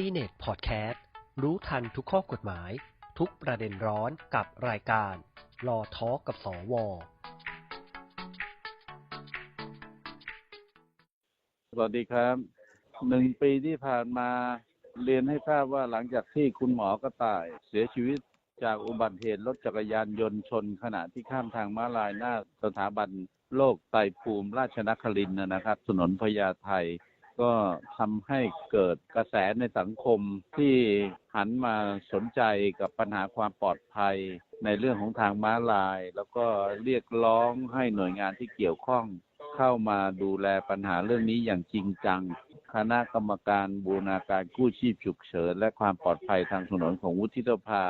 ซีเน็ตพอดแคสต์รู้ทันทุกข้อกฎหมาย ทุกประเด็นร้อนกับรายการรอทอกับสว สวัสดีครับ หนึ่งปีที่ผ่านมาเรียนให้ทราบว่าหลังจากที่คุณหมอกระต่ายเสียชีวิตจากอุบัติเหตุรถจักรยานยนต์ชน ขณะที่ข้ามทางม้าลายหน้าสถาบันโลกไตภูมิราชนครินทร์นะครับถนนพญาไท ก็ทำให้เกิดกระแสในสังคมที่หันมาสนใจกับปัญหาความปลอดภัยในเรื่องของทางม้าลาย แล้วก็เรียกร้องให้หน่วยงานที่เกี่ยวข้องเข้ามาดูแลปัญหาเรื่องนี้อย่างจริงจัง คณะกรรมการบูรณาการกู้ชีพฉุกเฉิน และความปลอดภัยทางถนนของวุฒิสภา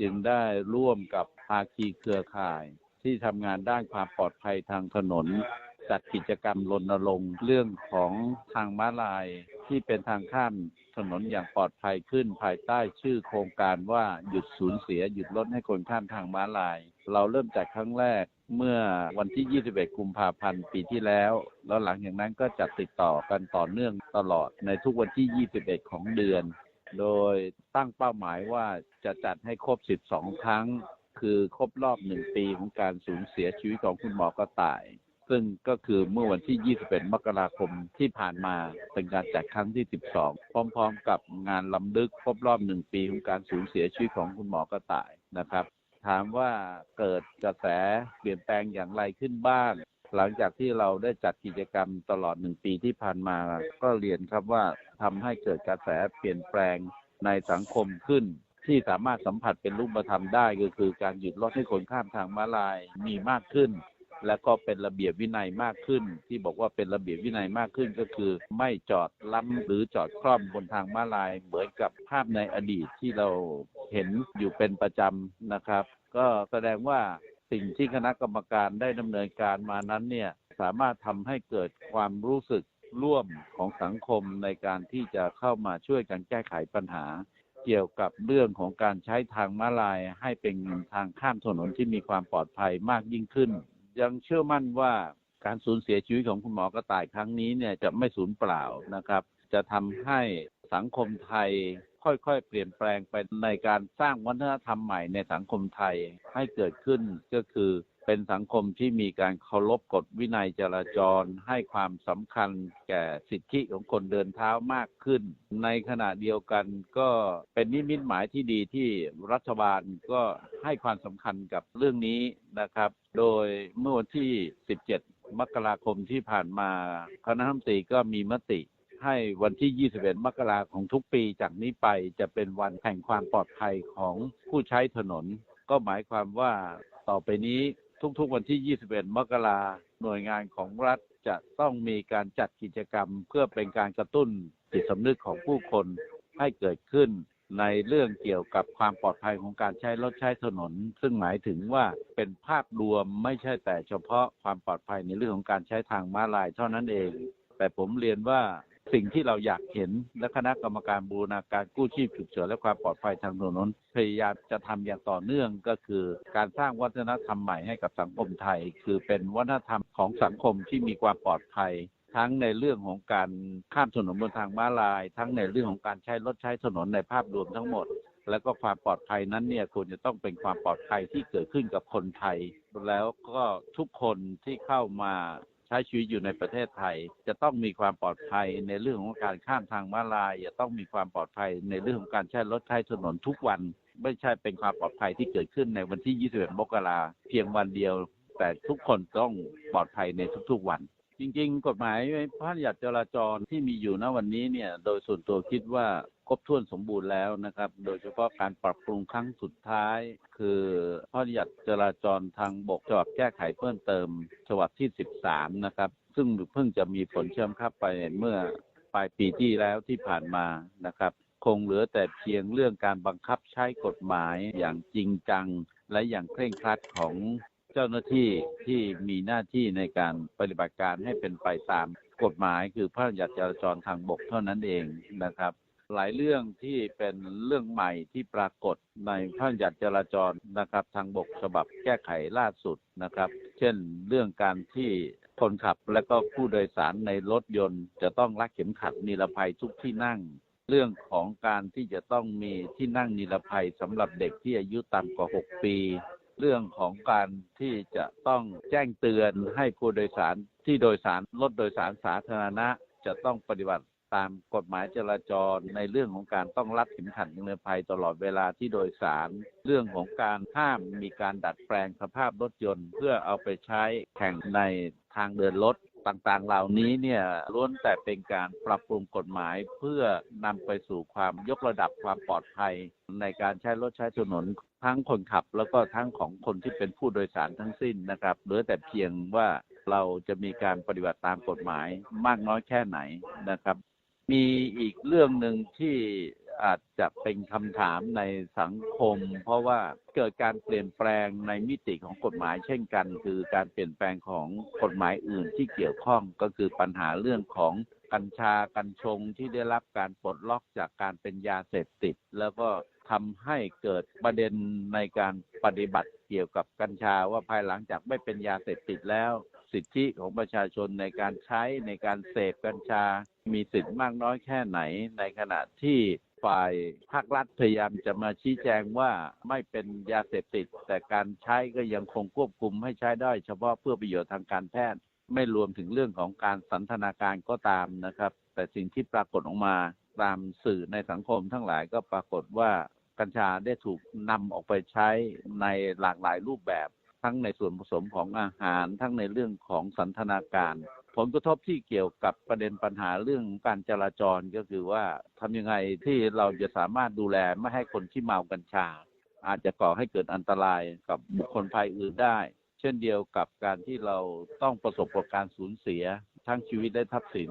จึงได้ร่วมกับภาคีเครือข่าย ที่ทำงานด้านความปลอดภัยทางถนน จัดกิจกรรมรณรงค์เรื่องของทางม้าลายที่เป็นทางข้ามถนนอย่างปลอดภัยขึ้นภายใต้ชื่อโครงการว่าหยุดสูญเสียหยุดรถให้คนข้ามทางม้าลาย เราเริ่มจากครั้งแรกเมื่อวันที่ 21 กุมภาพันธ์ปีที่แล้ว แล้วหลังจากนั้นก็จัดติดต่อกันต่อเนื่องตลอดในทุกวันที่ 21 ของเดือน โดยตั้งเป้าหมายว่าจะจัดให้ครบ 12 ครั้ง คือครบรอบหนึ่งปีของการสูญเสียชีวิตของคุณหมอกระต่าย ซึ่งก็คือเมื่อวันที่ 21 มกราคมที่ผ่านมาเป็นการจัดครั้งที่ 12 พร้อมๆ กับงานลำลึกครบรอบหนึ่งปีของการสูญเสียชีวิตของคุณหมอกระต่ายนะครับ ถามว่าเกิดกระแสเปลี่ยนแปลงอย่างไรขึ้นบ้าง หลังจากที่เราได้จัดกิจกรรมตลอดหนึ่งปีที่ผ่านมา ก็เรียนครับว่าทำให้เกิดกระแสเปลี่ยนแปลงในสังคมขึ้นที่สามารถสัมผัสเป็นรูปธรรมได้ก็คือการหยุดรถให้คนข้ามทางม้าลายมีมากขึ้น และก็เป็นระเบียบวินัยมากขึ้น ที่บอกว่าเป็นระเบียบวินัยมากขึ้นก็คือ ไม่จอดล้ำหรือจอดคล่อมบนทางม้าลาย เหมือนกับภาพในอดีตที่เราเห็นอยู่เป็นประจำนะครับ ก็แสดงว่าสิ่งที่คณะกรรมการได้ดำเนินการมานั้นเนี่ยสามารถทำให้เกิดความรู้สึกร่วมของสังคมในการที่จะเข้ามาช่วยกันแก้ไขปัญหา เกี่ยวกับเรื่องของการใช้ทางม้าลายให้เป็นทางข้ามถนนที่มีความปลอดภัยมากยิ่งขึ้น ยังเชื่อมั่นว่าการสูญเสียชีวิตของคุณหมอกระต่ายครั้งนี้เนี่ยจะไม่สูญเปล่านะครับ จะทำให้สังคมไทยค่อยๆ เปลี่ยนแปลงไปในการสร้างวัฒนธรรมใหม่ในสังคมไทยให้เกิดขึ้นก็คือ เป็นสังคมที่มีการเคารพกฎวินัยจราจรให้ความสำคัญแก่สิทธิของคนเดินเท้ามากขึ้น ในขณะเดียวกันก็เป็นนิมิตหมายที่ดีที่รัฐบาลก็ให้ความสำคัญกับเรื่องนี้นะครับ โดยเมื่อวันที่ 17 มกราคมที่ผ่านมาคณะรัฐมนตรีก็มีมติให้วันที่ 21 มกราของทุกปีจากนี้ไปจะเป็นวันแห่งความปลอดภัยของผู้ใช้ถนน ก็หมายความว่าต่อไปนี้ ทุกๆวันที่ 21 มกราหน่วยงานของรัฐจะต้องมีการจัดกิจกรรม เพื่อเป็นการกระตุ้นจิตสำนึกของผู้คนให้เกิดขึ้นในเรื่องเกี่ยวกับความปลอดภัยของการใช้รถใช้ถนน ซึ่งหมายถึงว่าเป็นภาพรวมไม่ใช่แต่เฉพาะความปลอดภัยในเรื่องของการใช้ทางม้าลายเท่านั้นเอง แต่ผมเรียนว่า สิ่งที่เราอยากเห็นและคณะกรรมการบูรณาการกู้ชีพฉุกเฉินและความปลอดภัยทางถนนพยายามจะทำอย่างต่อเนื่องก็คือ การสร้างวัฒนธรรมใหม่ให้กับสังคมไทย คือเป็นวัฒนธรรมของสังคมที่มีความปลอดภัย ทั้งในเรื่องของการข้ามถนนบนทางม้าลาย ทั้งในเรื่องของการใช้รถใช้ถนนในภาพรวมทั้งหมดแล้วก็ความปลอดภัยนั้นเนี่ยควรจะต้องเป็นความปลอดภัยที่เกิดขึ้นกับคนไทย แล้วก็ทุกคนที่เข้ามา ใช้ชีวิตอยู่ในประเทศไทย จะต้องมีความปลอดภัยในเรื่องของการข้ามทางม้าลายจะต้องมีความปลอดภัยในเรื่องของการใช้รถใช้ถนนทุกวัน ไม่ใช่เป็นความปลอดภัยที่เกิดขึ้นในวันที่ 21 มกราเพียงวันเดียว แต่ทุกคนต้องปลอดภัยในทุกๆวัน จริง ๆ กฎหมายพระราชบัญญัติจราจรที่มีอยู่ณวันนี้เนี่ย โดยส่วนตัวคิดว่า ครบถ้วนสมบูรณ์แล้วนะครับ โดยเฉพาะการปรับปรุงครั้งสุดท้าย คือพระราชบัญญัติจราจรทางบกฉบับแก้ไขเพิ่มเติมฉบับที่ 13 นะครับ ซึ่งเพิ่งจะมีผลเชื่อมคับไปเมื่อปลายปีที่แล้วที่ผ่านมานะครับคงเหลือแต่เพียงเรื่องการบังคับใช้กฎหมายอย่างจริงจัง และอย่างเคร่งครัดของเจ้าหน้าที่ที่มีหน้าที่ในการปฏิบัติการให้เป็นไปตามกฎหมายคือพระราชบัญญัติจราจรทางบกเท่านั้นเองนะครับ หลายเรื่องที่เป็นเรื่องใหม่ที่ปรากฏในพระราชบัญญัติจราจรนะครับ ทางบกฉบับแก้ไขล่าสุดนะครับ เช่นเรื่องการที่คนขับและก็ผู้โดยสารในรถยนต์ จะต้องรักเข็มขัดนิรภัยทุกที่นั่ง เรื่องของการที่จะต้องมีที่นั่งนิรภัยสำหรับเด็กที่อายุต่ำกว่า 6 ปี เรื่องของการที่จะต้องแจ้งเตือนให้ผู้โดยสารที่โดยสารรถโดยสารสาธารณะจะต้องปฏิบัติ ตามกฎหมายจราจรในเรื่องของการต้องรัดเข็มขัดนิรภัยตลอดเวลาที่โดยสาร เรื่องของการห้ามมีการดัดแปลงสภาพรถยนต์ เพื่อเอาไปใช้แข่งในทางเดินรถต่างๆ เหล่านี้เนี่ยล้วนแต่เป็นการปรับปรุงกฎหมายเพื่อนำไปสู่ความยกระดับความปลอดภัย ในการใช้รถใช้ถนนทั้งคนขับแล้วก็ทั้งของคนที่เป็นผู้โดยสารทั้งสิ้นนะครับเหลือแต่เพียงว่าเราจะมีการปฏิบัติตามกฎหมายมากน้อยแค่ไหนนะครับ มีอีกเรื่องหนึ่งที่อาจจะเป็นคำถามในสังคม เพราะว่าเกิดการเปลี่ยนแปลงในมิติของกฎหมายเช่นกัน คือการเปลี่ยนแปลงของกฎหมายอื่นที่เกี่ยวข้องก็คือปัญหาเรื่องของกัญชากัญชงที่ได้รับการปลดล็อกจากการเป็นยาเสพติด แล้วก็ทำให้เกิดประเด็นในการปฏิบัติเกี่ยวกับกัญชาว่าภายหลังจากไม่เป็นยาเสพติดแล้ว สิทธิของประชาชนในการใช้ในการเสพกัญชา มีสิทธิ์มากน้อยแค่ไหน ในขณะที่ฝ่ายภาครัฐพยายามจะมาชี้แจงว่าไม่เป็นยาเสพติด แต่การใช้ก็ยังคงควบคุมให้ใช้ได้เฉพาะเพื่อประโยชน์ทางการแพทย์ ไม่รวมถึงเรื่องของการสันทนาการก็ตามนะครับ แต่สิ่งที่ปรากฏออกมาตามสื่อในสังคมทั้งหลายก็ปรากฏว่ากัญชาได้ถูกนำออกไปใช้ในหลากหลายรูปแบบ ทั้งในส่วนผสมของอาหาร ทั้งในเรื่องของสันทนาการ ผลกระทบที่เกี่ยวกับประเด็นปัญหาเรื่องการจราจรก็คือว่าทำยังไงที่เราจะสามารถดูแลไม่ให้คนที่เมากัญชา อาจจะก่อให้เกิดอันตรายกับบุคคลภายอื่นได้ เช่นเดียวกับการที่เราต้องประสบกับการสูญเสียทั้งชีวิตและทรัพย์สิน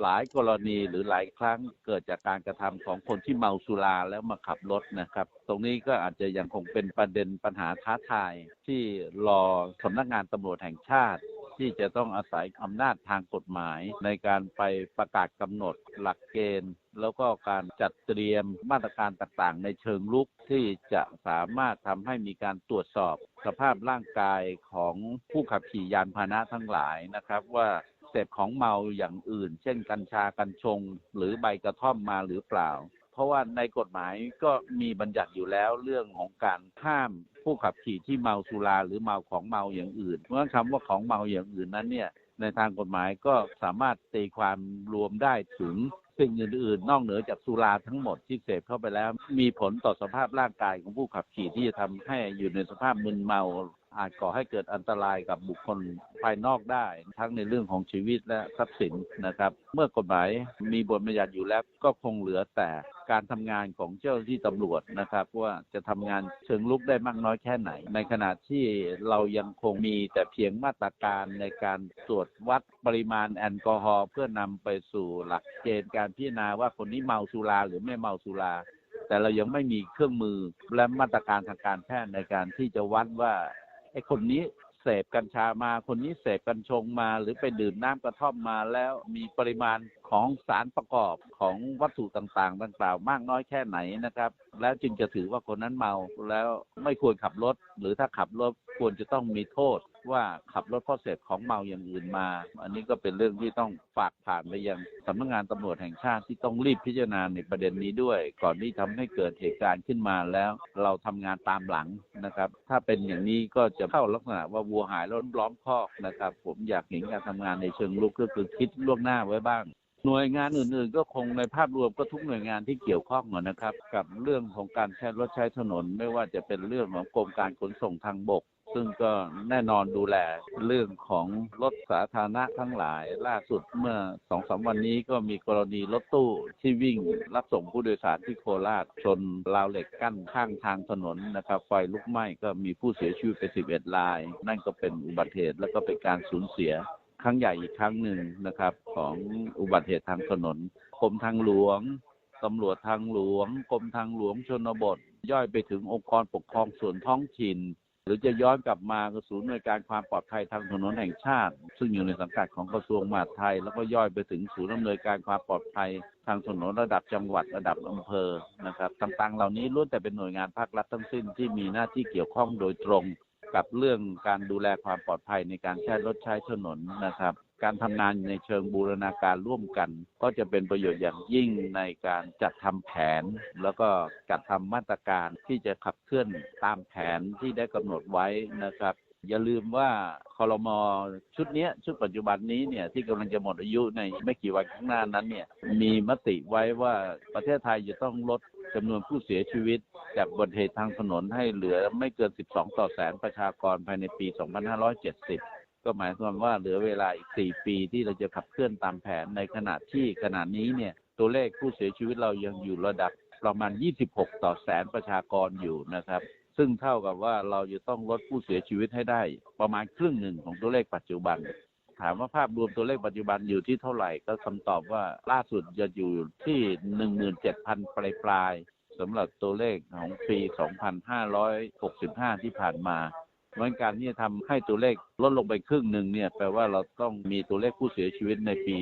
หลายกรณีหรือหลายครั้งเกิดจากการกระทำของคนที่เมาสุราแล้วมาขับรถนะครับ ตรงนี้ก็อาจจะยังคงเป็นประเด็นปัญหาท้าทายที่รอสำนักงานตำรวจแห่งชาติ ที่จะต้องอาศัยอำนาจทางกฎหมาย ในการไปประกาศกำหนดหลักเกณฑ์ แล้วก็การจัดเตรียมมาตรการต่างๆ ในเชิงลุกที่จะสามารถทำให้มีการตรวจสอบ สภาพร่างกายของผู้ขับขี่ยานพาหนะทั้งหลายนะครับว่า เสพของเมาอย่างอื่น เช่น กัญชากัญชง หรือใบกระท่อมมาหรือเปล่า เพราะว่าในกฎหมายก็มีบัญญัติอยู่แล้วเรื่องของการห้ามผู้ขับขี่ที่เมาสุราหรือเมาของเมาอย่างอื่นเพราะคำว่าของเมาอย่างอื่นนั้นเนี่ยในทางกฎหมายก็สามารถตีความรวมได้ถึงสิ่งอื่นๆ นอกเหนือจากสุราทั้งหมดที่เสพเข้าไปแล้ว มีผลต่อสภาพร่างกายของผู้ขับขี่ที่จะทำให้อยู่ในสภาพมึนเมา อาจก่อให้เกิดอันตรายกับบุคคลภายนอกได้ ทั้งในเรื่องของชีวิตและทรัพย์สินนะครับ เมื่อกฎหมายมีบทบัญญัติอยู่แล้วก็คงเหลือแต่การทำงานของเจ้าหน้าที่ตำรวจนะครับ ว่าจะทำงานเชิงลุกได้มากน้อยแค่ไหน ในขณะที่เรายังคงมีแต่เพียงมาตรการในการตรวจวัดปริมาณแอลกอฮอล์เพื่อนำไปสู่หลักเกณฑ์การพิจารณาว่าคนนี้เมาสุราหรือไม่เมาสุรา แต่เรายังไม่มีเครื่องมือและมาตรการทางการแพทย์ในการที่จะวัดว่า ไอ้คนนี้เสพกัญชามา คนนี้เสพกัญชงมา หรือไปดื่มน้ำกระท่อมมาแล้วมีปริมาณของสารประกอบของวัตถุต่างๆดังกล่าวมากน้อยแค่ไหนนะครับ แล้วจึงจะถือว่าคนนั้นเมาแล้วไม่ควรขับรถ หรือถ้าขับรถควรจะต้องมีโทษ ว่าขับรถเพราะเสพของเมาอย่างอื่นมา อันนี้ก็เป็นเรื่องที่ต้องฝากผ่านไปยังสำนักงานตำรวจแห่งชาติที่ต้องรีบพิจารณาในประเด็นนี้ด้วย ก่อนที่ทำให้เกิดเหตุการณ์ขึ้นมาแล้ว เราทำงานตามหลังนะครับ ถ้าเป็นอย่างนี้ก็จะเข้าลักษณะว่าวัวหายล้วล้อมคอกนะครับ ผมอยากเห็นการทำงานในเชิงลุกก็คือคิดล่วงหน้าไว้บ้างหน่วยงานอื่นๆ ก็คงในภาพรวมก็ทุกหน่วยงานที่เกี่ยวข้องนะครับ กับเรื่องของการใช้รถใช้ถนน ไม่ว่าจะเป็นเรื่องของกรมการขนส่งทางบก ซึ่งก็แน่นอนดูแลเรื่องของรถสาธารณะทั้งหลาย ล่าสุดเมื่อสองสามวันนี้ก็มีกรณีรถตู้ที่วิ่งรับส่งผู้โดยสารที่โคราชชนราวเหล็กกั้นข้างทางถนนนะครับไฟลุกไหม้ก็มีผู้เสียชีวิตไป 11 ราย นั่นก็เป็นอุบัติเหตุแล้วก็เป็นการสูญเสียครั้งใหญ่อีกครั้งหนึ่งนะครับของอุบัติเหตุทางถนนกรมทางหลวงตำรวจทางหลวงกรมทางหลวงชนบท ย่อยไปถึงองค์กรปกครองส่วนท้องถิ่น หรือจะย้อนกลับมาก็ศูนย์หน่วยการความปลอดภัยทางถนนแห่งชาติ ซึ่งอยู่ในสังกัดของกระทรวงมหาดไทย แล้วก็ย่อยไปถึงศูนย์อำนวยการความปลอดภัยทางถนนระดับจังหวัดระดับอำเภอนะครับต่างๆ เหล่านี้ล้วนแต่เป็นหน่วยงานภาครัฐทั้งสิ้นที่มีหน้าที่เกี่ยวข้องโดยตรงกับเรื่องการดูแลความปลอดภัยในการใช้รถใช้ถนนนะครับ การทำงานในเชิงบูรณาการร่วมกัน ก็จะเป็นประโยชน์อย่างยิ่งในการจัดทำแผน แล้วก็จัดทำมาตรการที่จะขับเคลื่อนตามแผนที่ได้กำหนดไว้นะครับอย่าลืมว่าคอรมอชุดนี้ชุดปัจจุบันนี้เนี่ยที่กำลังจะหมดอายุในไม่กี่วันข้างหน้านั้นเนี่ยมีมติไว้ว่าประเทศไทยจะต้องลดจำนวนผู้เสียชีวิต จากอุบัติเหตุทางถนนให้เหลือไม่เกิน 12 ต่อแสนประชากรภายในปี 2570 ก็หมายความว่าเหลือเวลาอีก4ปีที่เราจะขับเคลื่อนตามแผนในขณะที่ขณะนี้เนี่ยตัวเลขผู้เสียชีวิตเรายังอยู่ระดับประมาณ 26 ต่อแสนประชากรอยู่นะครับ ซึ่งเท่ากับว่าเราจะต้องลดผู้เสียชีวิตให้ได้ ประมาณครึ่งหนึ่งของตัวเลขปัจจุบัน ถามว่าภาพรวมตัวเลขปัจจุบันอยู่ที่เท่าไหร่ก็คำตอบว่าล่าสุดจะอยู่ที่ 17,000 ปลายปลายๆสำหรับตัวเลขของปี 2565 ที่ผ่านมา เพราะการที่จะทำให้ตัวเลขลดลงไปครึ่งหนึ่งเนี่ยแปลว่าเราต้องมีตัวเลขผู้เสียชีวิตในปี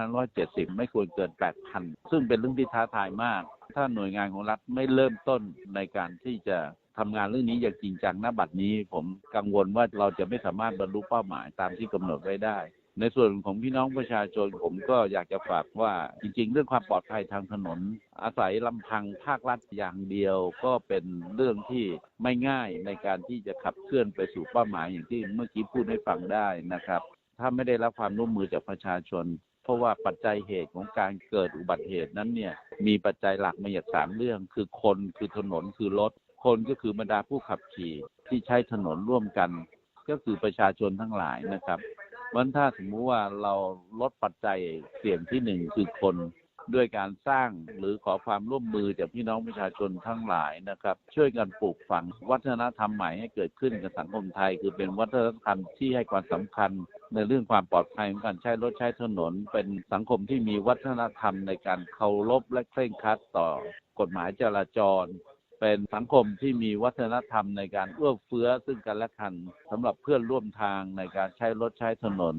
2570 ไม่ควรเกิน 8,000 ซึ่งเป็นเรื่องที่ท้าทายมาก ถ้าหน่วยงานของรัฐไม่เริ่มต้นในการที่จะทำงานเรื่องนี้อย่างจริงจังณบัดนี้ ผมกังวลว่าเราจะไม่สามารถบรรลุเป้าหมายตามที่กำหนดไว้ได้ ในส่วนของพี่น้องประชาชนผมก็อยากจะฝากว่าจริง ๆ เรื่องความปลอดภัยทางถนน อาศัยลำพังภาครัฐอย่างเดียวก็เป็นเรื่องที่ไม่ง่ายในการที่จะขับเคลื่อนไปสู่เป้าหมายอย่างที่เมื่อกี้พูดให้ฟังได้นะครับ ถ้าไม่ได้รับความร่วมมือจากประชาชน เพราะว่าปัจจัยเหตุของการเกิดอุบัติเหตุนั้นเนี่ยมีปัจจัยหลักมาจากสามเรื่อง คือคนคือถนนคือรถคนก็คือบรรดาผู้ขับขี่ที่ใช้ถนนร่วมกัน ก็คือประชาชนทั้งหลายนะครับ เพราะฉะนั้นถ้าสมมุติว่าเราลดปัจจัยเสี่ยงที่หนึ่งคือคนด้วยการสร้างหรือขอความร่วมมือจากพี่น้องประชาชนทั้งหลายนะครับ ช่วยกันปลูกฝังวัฒนธรรมใหม่ให้เกิดขึ้นกับสังคมไทย คือเป็นวัฒนธรรมที่ให้ความสำคัญ ในเรื่องความปลอดภัยของการใช้รถใช้ถนน เป็นสังคมที่มีวัฒนธรรมในการเคารพและเคร่งครัดต่อกฎหมายจราจร เป็นสังคมที่มีวัฒนธรรมในการเอื้อเฟื้อซึ่งกันและกันสำหรับเพื่อนร่วมทางในการใช้รถใช้ถนน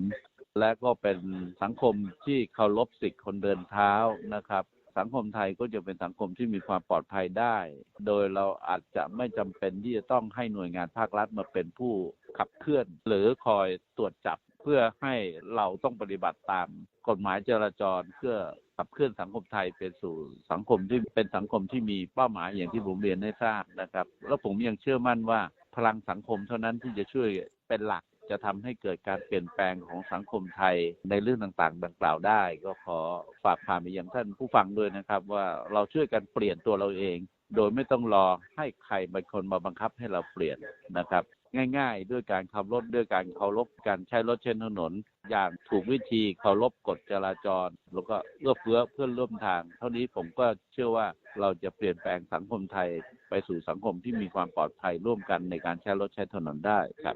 และก็เป็นสังคมที่เคารพสิทธิคนเดินเท้านะครับ สังคมไทยก็จะเป็นสังคมที่มีความปลอดภัยได้ โดยเราอาจจะไม่จำเป็นที่จะต้องให้หน่วยงานภาครัฐมาเป็นผู้ขับเคลื่อน หรือคอยตรวจจับ เพื่อให้เราต้องปฏิบัติตามกฎหมายจราจรเพื่อขับเคลื่อนสังคมไทยไปสู่สังคมที่เป็นสังคมที่มีเป้าหมายอย่างที่ผมเรียนให้ทราบนะครับ แล้วผมยังเชื่อมั่นว่าพลังสังคมเท่านั้นที่จะช่วยเป็นหลักจะทำให้เกิดการเปลี่ยนแปลงของสังคมไทยในเรื่องต่างๆ ดังกล่าวได้ ก็ขอฝากผ่านไปยังท่านผู้ฟังด้วยนะครับ ว่าเราช่วยกันเปลี่ยนตัวเราเอง โดยไม่ต้องรอให้ใครบางคนมาบังคับให้เราเปลี่ยนนะครับ ง่าย ๆ ด้วยการขับรถด้วยการเคารพการใช้รถใช้ถนน อย่างถูกวิธีเคารพกฎจราจร แล้วก็เอื้อเฟื้อเพื่อนร่วมทาง เท่านี้ผมก็เชื่อว่าเราจะเปลี่ยนแปลงสังคมไทย ไปสู่สังคมที่มีความปลอดภัยร่วมกันในการใช้รถใช้ถนนได้ครับ